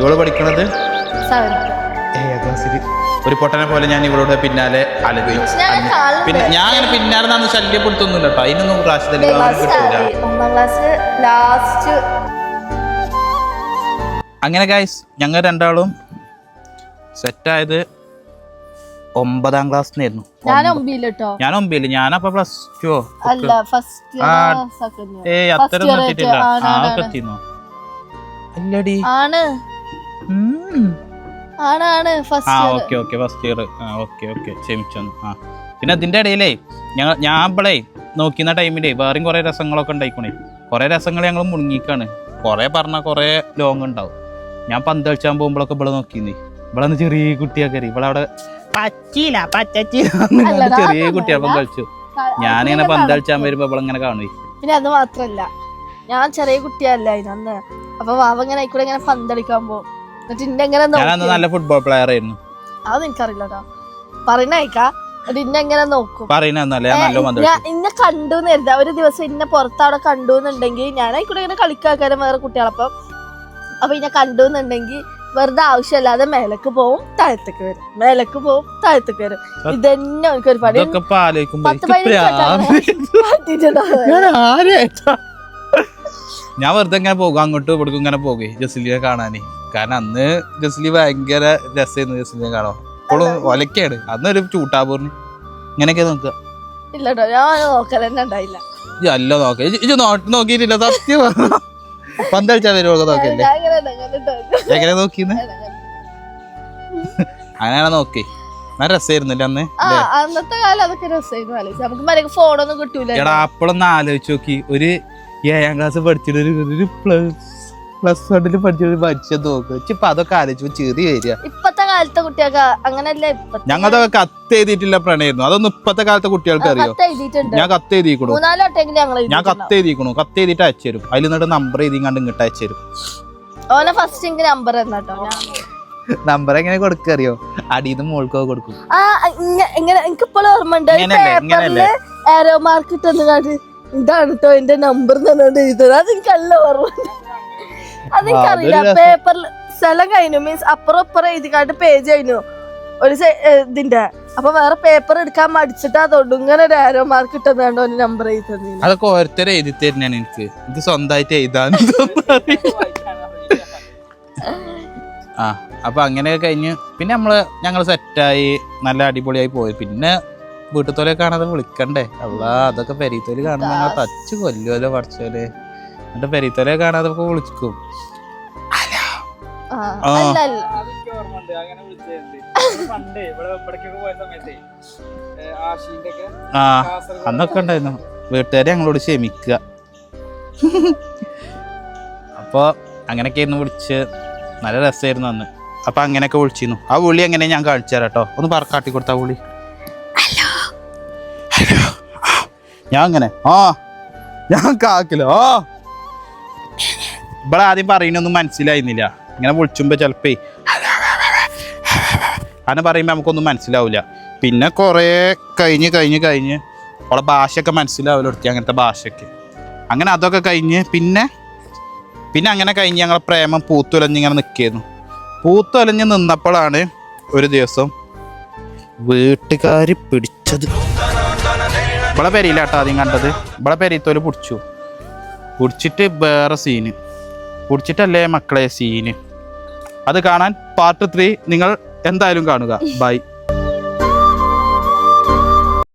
ഇവൾ പഠിക്കണത്? സെവൻത്ത് ഏഴാം ക്ലാസ്സിൽ ഒരു പൊട്ടനെ പോലെ ഞാൻ ഇവളുടെ പിന്നാലെ ഞാൻ പിന്നെ ഞാൻ അങ്ങനെ പിന്നാലെ നിന്ന് ശല്യപ്പെടുത്തൊന്നുമില്ല കേട്ടോ. അതിനൊന്നും ക്ലാസ് കിട്ടൂല. അങ്ങനെ ഗൈസ് ഞങ്ങൾ രണ്ടാളും സെറ്റായത് ഒമ്പതാം ക്ലാസ് ആയിരുന്നു ഞാൻ ഒമ്പതിൽ ഞാനപ്പൊ പ്ലസ് ടു അത്ര year ആണ്, ആ ഒക്കെ. എത്തിന്നോ? അല്ലടി. ആണ്. ഉം. ആണ് ആണ് ആ first okay okay first year ആ ഓക്കെ ഓക്കെ ക്ഷമിച്ചു ആ. പിന്നെ അതിന്റെ ഇടയിലേ ഞങ്ങൾ ഞാൻ ഇപ്പളേ നോക്കുന്ന ടൈമിലേ വേറെയും കുറെ രസങ്ങളൊക്കെ ഉണ്ടായിക്കണേ. കുറെ രസങ്ങൾ ഞങ്ങൾ മുങ്ങിക്കാണ്. കുറെ പറഞ്ഞ കുറെ ലോങ് ഉണ്ടാവും ഞാൻ പന്ത് കളിച്ചാൻ പോകുമ്പോഴൊക്കെ ഇവിടെ നോക്കിന്നേ. ഇവിടെ ഒന്ന് ചെറിയ കുട്ടിയൊക്കെ ഇവിടെ അവിടെ പച്ചില്ല പച്ചച്ചില്ല അല്ലടാ, ചെറിയ കുട്ടിയപ്പം. കളിച്ചു. ഞാനിങ്ങനെ പന്ത് കളിച്ചാൻ വരുമ്പോ ഇവിടെ ഇങ്ങനെ കാണുവേ. പിന്നെ അത് മാത്രല്ല. ഞാൻ ചെറിയ കുട്ടിയല്ല അന്ന് അപ്പൊ വാവ ഇങ്ങനെ ആയിക്കൂടെ ഇങ്ങനെ പന്തളിക്കാൻ പോകും. ഞാൻ നല്ല ഫുട്ബോൾ പ്ലെയർ ആയിരുന്നു. അത് എനിക്കറിയില്ല പറയണേക്കാ പറയുന്ന അയക്കാ. എന്നിട്ട് ഇന്നെ എങ്ങനെ നോക്കും? ഇന്നെ കണ്ടു കരുതാ. ഒരു ദിവസം ഇന്നെ പുറത്തവിടെ കണ്ടു എന്നുണ്ടെങ്കിൽ ഞാൻ ആയിക്കൂടെ ഇങ്ങനെ കളിക്കാക്കാനും വേറെ കുട്ടികളപ്പം. അപ്പൊ ഇന്നെ കണ്ടു എന്നുണ്ടെങ്കിൽ വെറുതെ ആവശ്യമില്ലാതെ മേലക്ക് പോവും താഴത്തേക്ക് വരും. മേലക്ക് പോവും താഴത്തേക്ക് വരും. ഇതന്നെ ഒരു പണി. എനിക്ക് ഞാൻ ആരെയായിട്ടാ? ഞാൻ വെറുതെ ഇങ്ങനെ പോകും അങ്ങോട്ടും ഇവിടേക്കും ഇങ്ങനെ പോകും ജസ്ലിയെ കാണാനേ. കാരണം അന്ന് ഗസ്ലി ഭയങ്കര രസമായിരുന്നു ജസ്ലിനെ കാണാൻ. ഇപ്പോഴും ഒലക്കാണ് അന്നൊരു ചൂട്ടാപൂർന്ന് ഇങ്ങനെയൊക്കെ നോക്കുക. ഇല്ല കേട്ടോ ഞാൻ നോക്കൽ തന്നെ ഉണ്ടായില്ല അല്ല നോക്ക. നോക്കിയിട്ടില്ല സത്യം പറഞ്ഞോ. പന്തളിച്ചാ വരുമോ നോക്കല്ലേ എങ്ങനെ നോക്കിന്ന്? അങ്ങനെയാണ് നോക്കി. രസമായിരുന്നില്ല അന്ന്? അന്നത്തെ കാലം അതൊക്കെ രസമായിരുന്നു നമുക്ക് ഫോണൊന്നും കിട്ടൂല എടാ അപ്പോഴൊന്ന് ആലോചിച്ച് നോക്കി. ഒരു ഏഴാം ക്ലാസ് പഠിച്ചിട്ട് ഒരു ഒരു പ്ലസ് പ്ലസ് വണ്ണിൽ പഠിച്ചു മനുഷ്യൻ നോക്കുക ഇപ്പൊ അതൊക്കെ ആലോചിച്ചു ചെറിയ വരിക. ഇപ്പത്തെ കാലത്തെ കുട്ടികൾക്ക് അങ്ങനല്ല ഞങ്ങളതൊക്കെ കത്ത് എഴുതിയിട്ടില്ല പ്രണയായിരുന്നു അതൊന്നും ഇപ്പത്തെ കാലത്തെ കുട്ടികൾക്ക് അറിയോ? ഞാൻ കത്ത് എഴുതിക്കണു ഞാൻ കത്ത് എഴുതിക്കണു കത്ത് എഴുതിയിട്ട് അയച്ചു തരും. അതിൽ നിന്നിട്ട് നമ്പർ എഴുതി കണ്ട് ഇങ്ങോട്ട് അയച്ചു തരും. ഓനെ ഫസ്റ്റ് എനിക്ക് നമ്പർ എങ്ങനെ കൊടുക്ക അറിയോ? അടിയിൽ മോൾക്കൊക്കെ കൊടുക്കും. ഇങ്ങനെ എനിക്ക് ഇപ്പോൾ ഓർമ്മ ഉണ്ട്. ഇങ്ങനെയല്ലേ? ആരോ മാർക്ക് ഇട്ടെന്ന് ഇതാണ് കേട്ടോ എന്റെ നമ്പർ തന്നോണ്ട് എഴുതുന്നത് അത് എനിക്ക് നല്ല ഓർമ്മ അതെനിക്കറിയില്ല. പേപ്പറിൽ സ്ഥലം കഴിഞ്ഞു. മീൻസ് അപ്പുറം ഇപ്പുറം എഴുതി കാട്ട് പേജ് കഴിഞ്ഞു. ഒരു ഇതിന്റെ. അപ്പൊ വേറെ പേപ്പർ എടുക്കാൻ മടിച്ചിട്ട് അതുകൊണ്ട് ഇങ്ങനെ ഒരു ആരോ മാർക്ക് കിട്ടുന്നതാണ്ടോ നമ്പർ എഴുതി തന്നെ അതൊക്കെ ഓരോരുത്തർ എഴുതി തരുന്നതാണ് എനിക്ക്. ഇത് സ്വന്തമായിട്ട് എഴുതാൻ ആ അപ്പൊ അങ്ങനെയൊക്കെ കഴിഞ്ഞ് പിന്നെ നമ്മൾ ഞങ്ങൾ സെറ്റായി നല്ല അടിപൊളിയായി പോയി. പിന്നെ വീട്ടുത്തോലെ കാണാതെ വിളിക്കണ്ടേ? അല്ല അതൊക്കെ പെരീത്തോൽ കാണുമ്പോ തച്ചു തച്ച് കൊല്ലുമല്ലോ പഠിച്ചോലെ എന്നിട്ട് പെരീത്തോലെ കാണാതെ വിളിക്കും. ആ, അന്നൊക്കെ ഉണ്ടായിരുന്നു. വീട്ടുകാരെ ഞങ്ങളോട് ക്ഷമിക്കുക. അപ്പോൾ അങ്ങനെയൊക്കെ ആയിരുന്നു വിളിച്ച്. നല്ല രസമായിരുന്നു അന്ന്. അപ്പൊ അങ്ങനെയൊക്കെ വിളിച്ചിരുന്നു. ആ വിളി എങ്ങനെ ഞാൻ കാണിച്ചു തരാം കേട്ടോ. ഒന്ന് പറ കാട്ടി കൊടുത്ത വിളി. ഹലോ. ഞാൻ അങ്ങനെ. ആ ഞാൻ കാക്കില്ല ആ. ഇവിടെ ആദ്യം പറയുന്നൊന്നും മനസ്സിലായിരുന്നില്ല. ഇങ്ങനെ വിളിച്ചുമ്പോ ചിലപ്പേ അങ്ങനെ പറയുമ്പോൾ നമുക്കൊന്നും മനസ്സിലാവില്ല പിന്നെ കുറേ കഴിഞ്ഞ് കഴിഞ്ഞ് കഴിഞ്ഞ് അവളെ ഭാഷയൊക്കെ മനസ്സിലാവില്ല എടുത്തി അങ്ങനത്തെ ഭാഷയൊക്കെ. അങ്ങനെ അതൊക്കെ കഴിഞ്ഞ് പിന്നെ പിന്നെ അങ്ങനെ കഴിഞ്ഞ് ഞങ്ങളെ പ്രേമം പൂത്തുലഞ്ഞ് ഇങ്ങനെ നിൽക്കിയിരുന്നു പൂത്തുലഞ്ഞ് നിന്നപ്പോഴാണ് ഒരു ദിവസം വീട്ടുകാർ പിടിച്ചത്. ഇവിടെ പെരയില്ല കേട്ടോ ആദ്യം കണ്ടത്. ഇവിടെ പെരയത്തോൽ പിടിച്ചു. പിടിച്ചിട്ട് വേറെ സീന് പിടിച്ചിട്ടല്ലേ മക്കളെ സീന് അത് കാണാൻ പാർട്ട് ത്രീ നിങ്ങൾ എന്തായാലും കാണുക. ബൈ